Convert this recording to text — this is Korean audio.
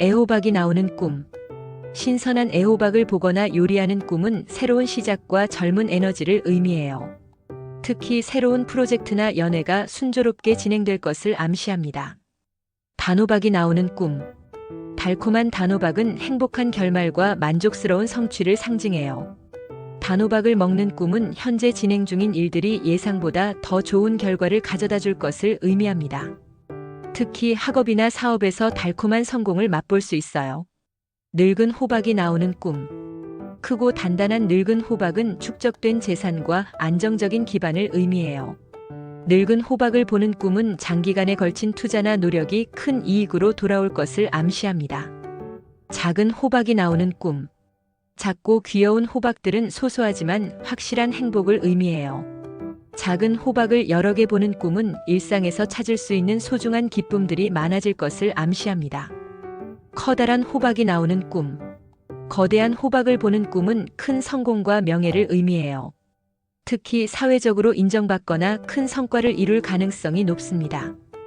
애호박이 나오는 꿈. 신선한 애호박을 보거나 요리하는 꿈은 새로운 시작과 젊은 에너지를 의미해요. 특히 새로운 프로젝트나 연애가 순조롭게 진행될 것을 암시합니다. 단호박이 나오는 꿈. 달콤한 단호박은 행복한 결말과 만족스러운 성취를 상징해요. 단호박을 먹는 꿈은 현재 진행 중인 일들이 예상보다 더 좋은 결과를 가져다 줄 것을 의미합니다. 특히 학업이나 사업에서 달콤한 성공을 맛볼 수 있어요. 늙은 호박이 나오는 꿈. 크고 단단한 늙은 호박은 축적된 재산과 안정적인 기반을 의미해요. 늙은 호박을 보는 꿈은 장기간에 걸친 투자나 노력이 큰 이익으로 돌아올 것을 암시합니다. 작은 호박이 나오는 꿈. 작고 귀여운 호박들은 소소하지만 확실한 행복을 의미해요. 작은 호박을 여러 개 보는 꿈은 일상에서 찾을 수 있는 소중한 기쁨들이 많아질 것을 암시합니다. 커다란 호박이 나오는 꿈. 거대한 호박을 보는 꿈은 큰 성공과 명예를 의미해요. 특히 사회적으로 인정받거나 큰 성과를 이룰 가능성이 높습니다.